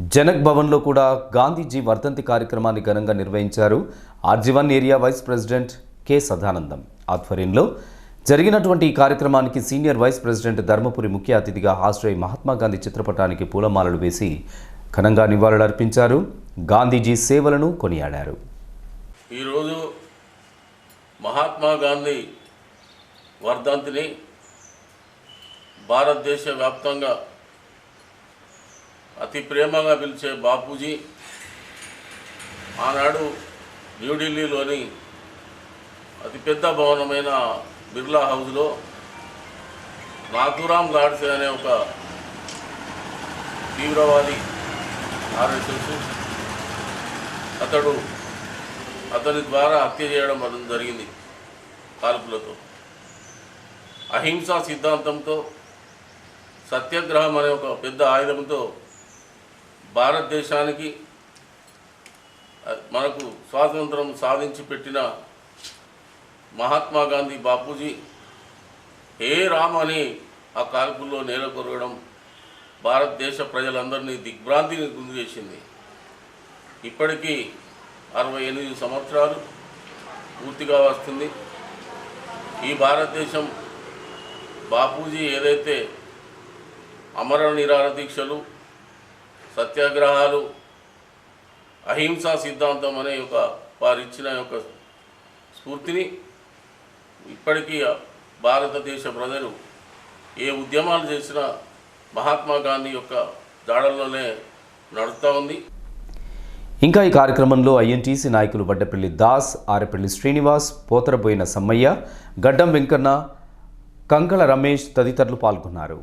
జనక్ భవన్లో కూడా గాంధీజీ వర్ధంతి కార్యక్రమాన్ని ఘనంగా నిర్వహించారు. RG one area vice president K Sadanandam ఆధ్వర్యంలో జరిగినటువంటి ఈ కార్యక్రమానికి సీనియర్ వైస్ ప్రెసిడెంట్ ధర్మపురి ముఖ్య అతిథిగా హాజరై మహాత్మాగాంధీ చిత్రపటానికి పూలమాలలు వేసి ఘనంగా నివాళులర్పించారు. గాంధీజీ సేవలను కొనియాడారు. ఈరోజు మహాత్మా గాంధీ వర్ధంతిని భారతదేశ వ్యాప్తంగా అతి ప్రేమగా పిలిచే బాపూజీ ఆనాడు న్యూఢిల్లీలోని అతిపెద్ద భవనమైన బిర్లా హౌస్లో నాథురామ్ గాడ్సే అనే ఒక తీవ్రవాది ఆర్ఎస్ఎస్ అతడు అతని ద్వారా హత్య చేయడం జరిగింది కాల్పులతో అహింసా సిద్ధాంతంతో సత్యాగ్రహం అనే ఒక పెద్ద ఆయుధంతో భారతదేశానికి మనకు స్వాతంత్రం సాధించి పెట్టిన మహాత్మా గాంధీ బాపూజీ హే రామ్ అని ఆ కాల్పుల్లో నేల కొరగడం భారతదేశ ప్రజలందరినీ దిగ్భ్రాంతిని గురి చేసింది. ఇప్పటికీ అరవై ఎనిమిది సంవత్సరాలు పూర్తిగా వస్తుంది. ఈ భారతదేశం బాపూజీ ఏదైతే అమర నిరాహార దీక్షలు సత్యాగ్రహాలు అహింసా సిద్ధాంతం అనే ఒక వారిచ్చిన యొక్క స్ఫూర్తిని ఇప్పటికీ భారతదేశ ప్రజలు ఏ ఉద్యమాలు చేసినా మహాత్మా గాంధీ యొక్క జాడల్లోనే నడుస్తూ ఉంది. ఇంకా ఈ కార్యక్రమంలో ఐఎన్టీసీ నాయకులు వడ్డపల్లి దాస్ ఆరెపల్లి శ్రీనివాస్ పోతరబోయిన సమ్మయ్య గడ్డం వెంకన్న కంకళ రమేష్ తదితరులు పాల్గొన్నారు.